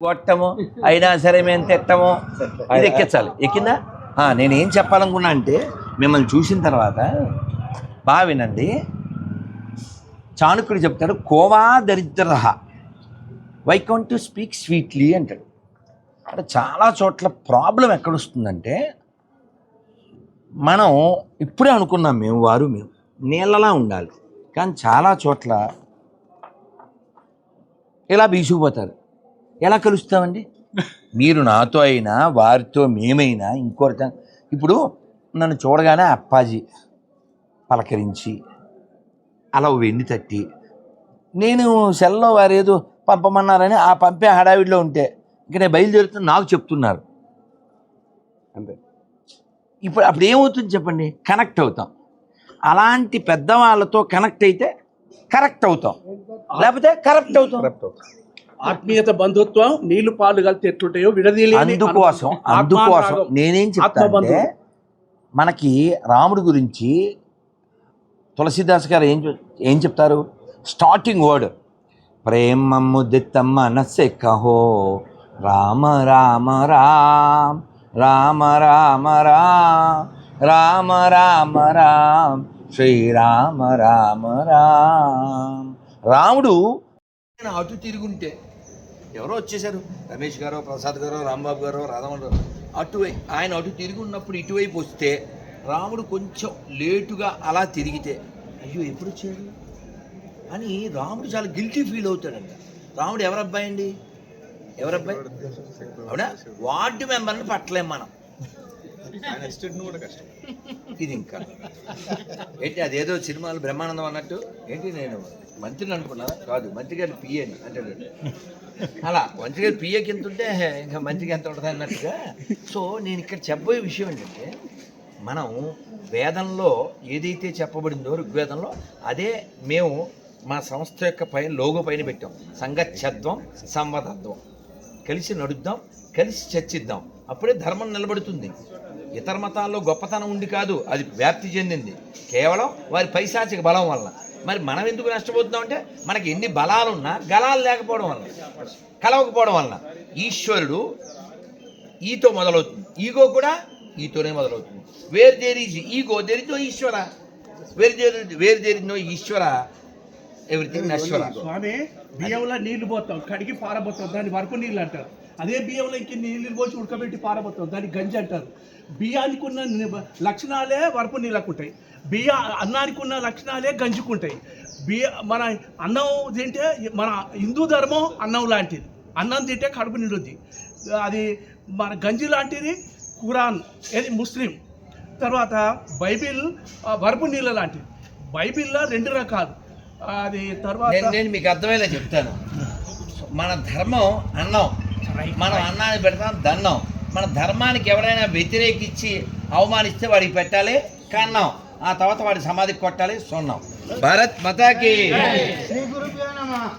కొట్టము అయినా సరే మేము తిట్టము. ఇది ఎక్కించాలి. ఎక్కిందా నేను ఏం చెప్పాలనుకున్నా అంటే మిమ్మల్ని చూసిన తర్వాత బాగా వినండి చాణుకుడు చెప్తాడు కోవా దరిద్ర why can't to speak sweetly? అంటాడు. అంటే చాలా చోట్ల ప్రాబ్లం ఎక్కడొస్తుందంటే మనం ఇప్పుడే అనుకున్నాం మేము వారు మేము. నీళ్ళలా ఉండాలి. కానీ చాలా చోట్ల ఇలా బీసుకుపోతారు. ఎలా కలుస్తామండి? మీరు నాతో అయినా వారితో మేమైనా ఇంకోరితో ఇప్పుడు నన్ను చూడగానే అప్పాజీ పలకరించి అలా వెన్ను తట్టి నేను సెల్లో వారు ఏదో పంపమన్నారని ఆ పంపే హడావిడిలో ఉంటే ఇంక నేను బయలుదేరుతున్నా నాకు చెప్తున్నారు. అంతే. ఇప్పుడు అప్పుడు ఏమవుతుంది చెప్పండి? కనెక్ట్ అవుతాం. అలాంటి పెద్దవాళ్ళతో కనెక్ట్ అయితే కరెక్ట్ అవుతాం. లేకపోతే కరెక్ట్ అవుతాం. కరెక్ట్ ఆత్మీయత బంధుత్వం నీళ్ళు పాలు కలిసి ఎట్లుంటాయో విడదీయలేని అందుకోసం. అందుకోసం. నేనేం చెప్తా అంటే ఆత్మబంధువు. మనకి రాముడి గురించి తులసిదాస్ గారు ఏం ఏం చెప్తారు స్టార్టింగ్ వర్డ్ ప్రేమ ముదితమ్మ నస్సె కహో రామ రామ రామ్ రామ రామ రామ్ రామ రామ రామ్ శ్రీరామ రామ రామ్ రాముడు అటు తిరుగుంటే ఎవరో వచ్చేసారు రమేష్ గారు ప్రసాద్ గారు రాంబాబు గారు రాధమన్ గారు. అటువైపు ఆయన అటు తిరిగి ఉన్నప్పుడు ఇటువైపు వస్తే రాముడు కొంచెం లేటుగా అలా తిరిగితే అయ్యో ఎప్పుడు వచ్చాడు అని రాముడు చాలా గిల్టీ ఫీల్ అవుతాడంట. రాముడు ఎవరబ్బాయి అండి? ఎవరబ్బాయి అవునా? వార్డు మెంబర్ని పట్టలేం మనం. ఆయన అసిస్టెంట్ కూడా కష్టం. ఇది ఇంకా. ఏంటి అదేదో సినిమాలు బ్రహ్మానందం అన్నట్టు? ఏంటి నేను మంత్రిని అనుకున్నా కాదు మంత్రి గారి పిఏ అంటాడు. అలా మంత్రి గారి పిఏ కింద ఉంటే ఇంకా మంత్రికి ఎంత ఉంటుంది అన్నట్టుగా? సో నేను ఇక్కడ చెప్పబోయే విషయం ఏంటంటే మనం వేదంలో ఏదైతే చెప్పబడిందో ఋగ్వేదంలో అదే మేము మా సంస్థ యొక్క పైన లోగో పైన పెట్టాం. సంగచ్చత్వం సంవదత్వం. కలిసి నడుద్దాం కలిసి చర్చిద్దాం. అప్పుడే ధర్మం నిలబడుతుంది. ఇతర మతాల్లో గొప్పతనం ఉండి కాదు అది వ్యాప్తి చెందింది. కేవలం వారి పైశాచిక బలం వల్ల మరి మనం ఎందుకు నష్టపోతున్నాం అంటే మనకి ఎన్ని బలాలున్నా గలాలు లేకపోవడం వల్ల కలవకపోవడం వల్ల ఈశ్వరుడు ఈతో మొదలవుతుంది. ఈగో కూడా ఈతోనే మొదలవుతుంది. వేరు దేరీసి ఈగో దేరితో ఈశ్వర. వేరు దేరి వేరు దేరినో ఈశ్వర. ఎవ్రీథింగ్ నశ్వర స్వామి బియ్యంలో నీళ్ళు పోతాం కడిగి పారబోతాం దాన్ని వరకు నీళ్ళు అంటారు. అదే బియ్యంలో నీళ్ళు పోసి ఉడకబెట్టి పారబోతాం. దాన్ని గంజి అంటారు. బియ్యానికి ఉన్న లక్షణాలే వరపు నీళ్ళకు ఉంటాయి బియ్య అన్నానికి ఉన్న లక్షణాలే గంజుకుంటాయి. బియ్య మన అన్నం తింటే మన హిందూ ధర్మం అన్నం లాంటిది. అన్నం తింటే కడుపు నిండుద్ది. అది మన గంజి లాంటిది ఖురాన్ ఏది ముస్లిం. తర్వాత బైబిల్ వరపు నీళ్ళ లాంటిది. బైబిల్లో రెండు రకాలు. అది తర్వాత నేను నేను మీకు అర్థమయ్యేలా చెప్తాను. మన ధర్మం అన్నం. మనం అన్నాన్ని పెడతాం దన్నం. మన ధర్మానికి ఎవరైనా వ్యతిరేకించి అవమానిస్తే వాడికి పెట్టాలి కన్నం. ఆ తర్వాత వాడి సమాధికి కొట్టాలి సున్నం. భారత్ మతాకి. శ్రీ గురుభ్యో నమ.